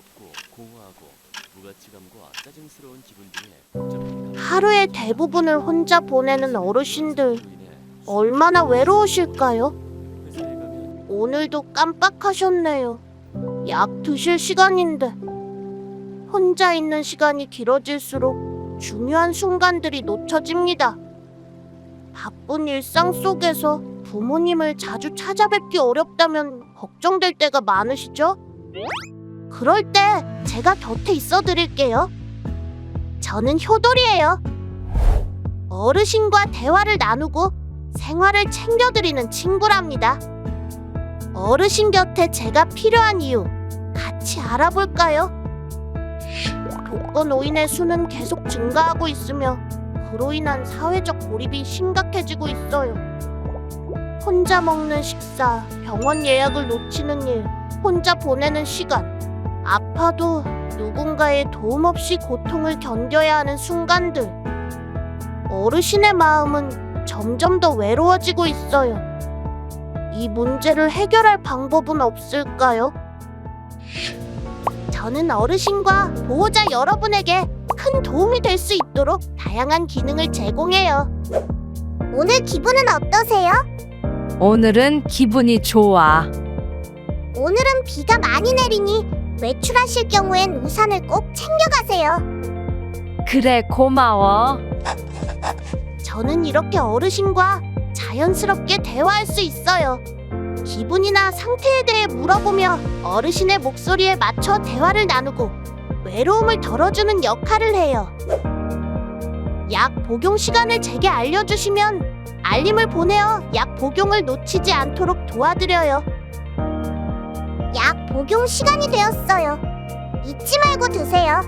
없고 공허하고 무가치감과 짜증스러운 기분 등의 복잡한 하루의 대부분을 혼자 보내는 어르신들 인해 얼마나 외로우실까요? 회사에 가면 오늘도 깜빡하셨네요. 약 드실 시간인데 혼자 있는 시간이 길어질수록 중요한 순간들이 놓쳐집니다. 바쁜 일상 속에서 부모님을 자주 찾아뵙기 어렵다면 걱정될 때가 많으시죠? 그럴 때 제가 곁에 있어 드릴게요. 저는 효돌이에요. 어르신과 대화를 나누고 생활을 챙겨드리는 친구랍니다. 어르신 곁에 제가 필요한 이유 같이 알아볼까요? 독거노인의 수는 계속 증가하고 있으며 그로 인한 사회적 고립이 심각해지고 있어요. 혼자 먹는 식사, 병원 예약을 놓치는 일, 혼자 보내는 시간, 아파도 누군가의 도움 없이 고통을 견뎌야 하는 순간들. 어르신의 마음은 점점 더 외로워지고 있어요. 이 문제를 해결할 방법은 없을까요? 저는 어르신과 보호자 여러분에게 큰 도움이 될 수 있도록 다양한 기능을 제공해요. 오늘 기분은 어떠세요? 오늘은 기분이 좋아. 오늘은 비가 많이 내리니 외출하실 경우엔 우산을 꼭 챙겨가세요. 그래, 고마워. 저는 이렇게 어르신과 자연스럽게 대화할 수 있어요. 기분이나 상태에 대해 물어보며 어르신의 목소리에 맞춰 대화를 나누고 외로움을 덜어주는 역할을 해요. 약 복용 시간을 제게 알려주시면 알림을 보내어 약 복용을 놓치지 않도록 도와드려요. 약 복용 시간이 되었어요. 잊지 말고 드세요.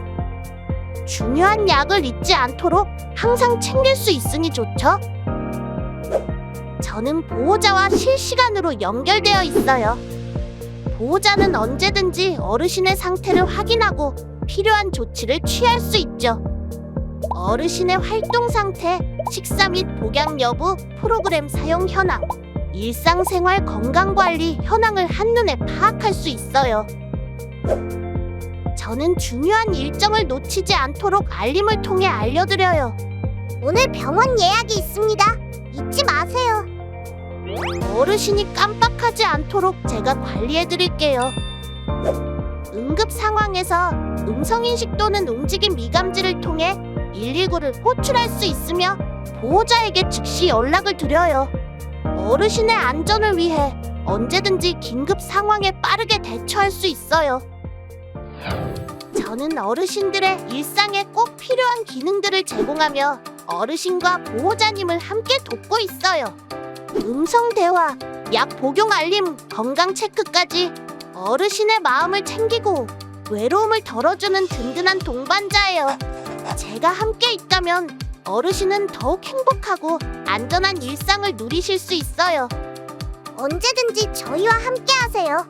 중요한 약을 잊지 않도록 항상 챙길 수 있으니 좋죠? 저는 보호자와 실시간으로 연결되어 있어요. 보호자는 언제든지 어르신의 상태를 확인하고 필요한 조치를 취할 수 있죠. 어르신의 활동 상태, 식사 및 복양 여부, 프로그램 사용 현황, 일상생활 건강관리 현황을 한눈에 파악할 수 있어요. 저는 중요한 일정을 놓치지 않도록 알림을 통해 알려드려요. 오늘 병원 예약이 있습니다. 잊지 마세요. 어르신이 깜빡하지 않도록 제가 관리해 드릴게요. 응급 상황에서 음성인식 또는 움직임 미감지를 통해 119를 호출할 수 있으며 보호자에게 즉시 연락을 드려요. 어르신의 안전을 위해 언제든지 긴급 상황에 빠르게 대처할 수 있어요. 저는 어르신들의 일상에 꼭 필요한 기능들을 제공하며 어르신과 보호자님을 함께 돕고 있어요. 음성 대화, 약 복용 알림, 건강 체크까지 어르신의 마음을 챙기고 외로움을 덜어주는 든든한 동반자예요. 제가 함께 있다면 어르신은 더욱 행복하고 안전한 일상을 누리실 수 있어요. 언제든지 저희와 함께 하세요.